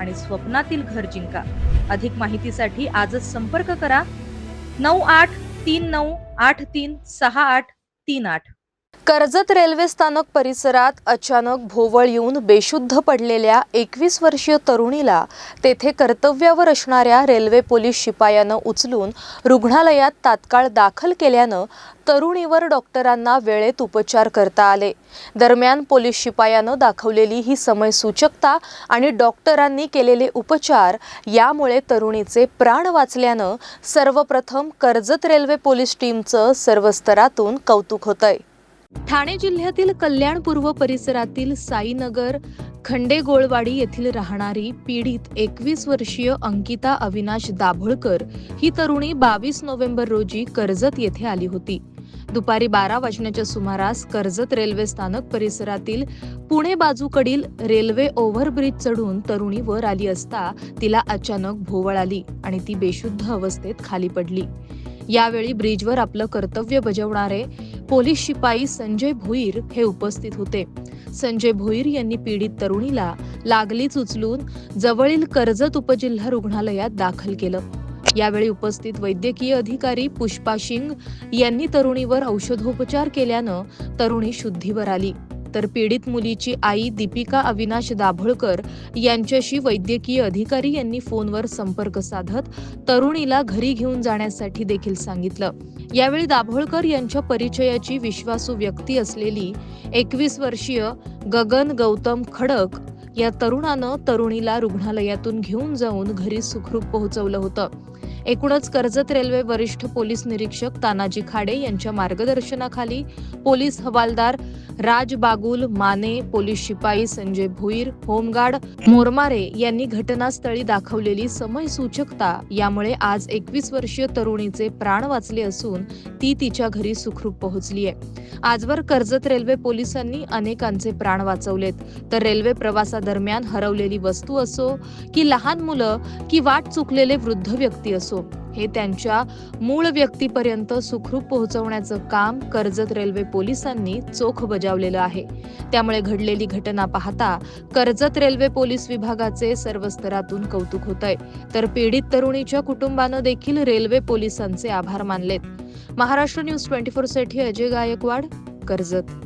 आणि स्वप्नातील घर जिंका. अधिक माहितीसाठी आजच संपर्क करा. नऊ आठ तीन नऊ आठ तीन सहा आठ तीन आठ. कर्जत रेल्वे स्थानक परिसरात अचानक भोवळ येऊन बेशुद्ध पडलेल्या एकवीस वर्षीय तरुणीला तेथे कर्तव्यावर असणाऱ्या रेल्वे पोलीस शिपायानं उचलून रुग्णालयात तात्काळ दाखल केल्यानं तरुणीवर डॉक्टरांना वेळेत उपचार करता आले. दरम्यान पोलीस शिपायानं दाखवलेली ही समयसूचकता आणि डॉक्टरांनी केलेले उपचार यामुळे तरुणीचे प्राण वाचल्यानं सर्वप्रथम कर्जत रेल्वे पोलीस टीमचं सर्व स्तरातून कौतुक होतंय. ठाणे जिल्ह्यातील कल्याणपूर्व परिसरातील साईनगर खंडेगोळवाडी येथील राहणारी पीडित एकवीस वर्षीय अंकिता अविनाश दाभोळकर ही तरुणी बावीस नोव्हेंबर रोजी कर्जत येथे आली होती. दुपारी बारा वाजण्याच्या सुमारास कर्जत रेल्वे स्थानक परिसरातील पुणे बाजूकडील रेल्वे ओव्हरब्रिज चढून तरुणी वर आली असता तिला अचानक भोवळ आली आणि ती बेशुद्ध अवस्थेत खाली पडली. यावेळी ब्रिजवर आपलं कर्तव्य बजावणारे पोलीस शिपाई संजय भोईर हे उपस्थित होते. संजय भोईर यांनी पीडित तरुणीला लागलीच उचलून जवळील कर्जत उपजिल्हा रुग्णालयात दाखल केलं. यावेळी उपस्थित वैद्यकीय अधिकारी पुष्पा सिंग यांनी तरुणीवर औषधोपचार केल्यानं तरुणी शुद्धीवर आली. तर पीडित मुलीची आई दीपिका अविनाश दाभोळकर यांच्याशी वैद्यकीय अधिकारी यांनी फोनवर संपर्क साधत तरुणीला घरी घेऊन जाण्यासाठी देखील सांगितलं. यावेळी दाभोळकर यांच्या परिचयाची विश्वासू व्यक्ती असलेली एकवीस वर्षीय गगन गौतम खडक या तरुणानं तरुणीला रुग्णालयातून घेऊन जाऊन घरी सुखरूप पोहोचवलं होतं. एकूणच कर्जत रेल्वे वरिष्ठ पोलीस निरीक्षक तानाजी खाडे यांच्या मार्गदर्शनाखाली पोलीस हवालदार राज बागुल माने पोलीस शिपाई संजय भुईर होमगार्ड मोरमारे यांनी घटनास्थळी दाखवलेली समय सूचकता यामुळे आज एकवीस वर्षीय तरुणीचे प्राण वाचले असून ती तिच्या घरी सुखरूप पोहोचली आहे. आजवर कर्जत रेल्वे पोलिसांनी अनेकांचे प्राण वाचवलेत. तर रेल्वे प्रवासादरम्यान हरवलेली वस्तू असो की लहान मुलं की वाट चुकलेले वृद्ध व्यक्ती असो असो हे त्यांच्या मूळ व्यक्तीपर्यंत सुखरूप पोहोचवण्याचं काम कर्जत रेल्वे पोलिसांनी चोख बजावलेलं आहे. त्यामुळे घडलेली घटना पाहता कर्जत रेल्वे पोलीस विभागाचे सर्व स्तरातून कौतुक होत आहे तर पीडित तरुणीच्या कुटुंबानं देखील रेल्वे पोलिसांचे आभार मानलेत. महाराष्ट्र न्यूज ट्वेंटी फोरसाठी अजय गायकवाड कर्जत.